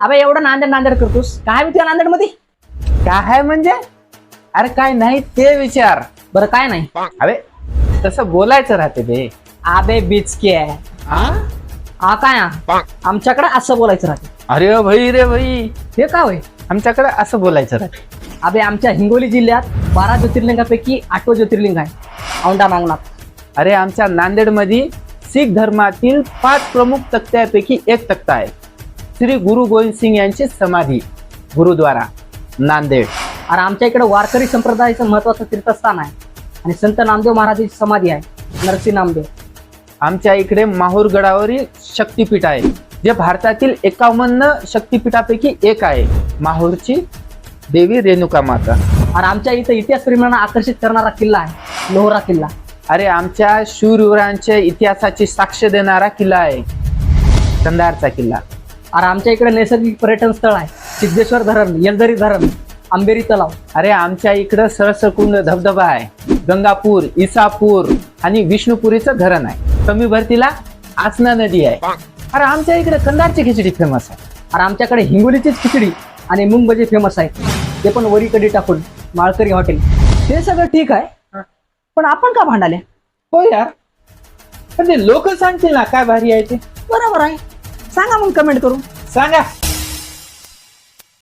अबे एवढं नांदेड नांदेड करतोस. काय मी तुझ्या नांदेडमध्ये काय आहे म्हणजे? अरे काय नाही ते विचार. बरं काय नाही? अरे तसं बोलायचं राहते ते. अबे बिचके आहे. हा काय हा? आमच्याकडे असं बोलायचं राहते. अरे भाई रे भाई. हे का होय? आमच्याकडे असं बोलायचं राहते. अबे आमच्या हिंगोली जिल्ह्यात बारा ज्योतिर्लिंगापैकी आठवं ज्योतिर्लिंग आहे. औंढा नागनाथ अरे आमच्या नांदेडमध्ये शीख धर्मातील पाच प्रमुख तक्त्यापैकी एक तक्ता आहे. श्री गुरु गोविंद सिंग यांची समाधी गुरुद्वारा नांदेड. आणि आमच्या इकडे वारकरी संप्रदायाचं महत्वाचं तीर्थस्थान आहे. आणि संत नामदेव महाराजांची समाधी आहे नरसिंह नामदेव. आमच्या इकडे माहूरगडावरील शक्तीपीठ आहे जे भारतातील एकावन्न शक्तीपीठापैकी एक आहे माहूरची देवी रेणुका माता. आणि आमच्या इथं इतिहास प्रेमांना आकर्षित करणारा किल्ला आहे लोहरा किल्ला. अरे आमच्या शूरवीरांच्या इतिहासाची साक्ष देणारा किल्ला आहे कंधारचा किल्ला. आणि आमच्या इकडे नैसर्गिक पर्यटन स्थळ आहे. सिद्धेश्वर धरण येलदरी धरण आंबेरी तलाव. अरे आमच्या इकडं सरसकुंड धबधबा आहे. गंगापूर इसापूर आणि विष्णुपुरीचं धरण आहे. कमी भरतीला आसना नदी आहे. अरे आमच्या इकडे कंधारची खिचडी फेमस आहे. आणि आमच्याकडे हिंगोलीचीच खिचडी आणि मुंग भजी फेमस आहे. ते पण वरी कडी टाकून माळकरी हॉटेल. ते सगळं ठीक आहे. पण आपण का भांडाले? हो यार. पण ते लोक सांगतील ना काय भारी आहे ते. बरोबर आहे. सांगा मग कमेंट करून. सांगा.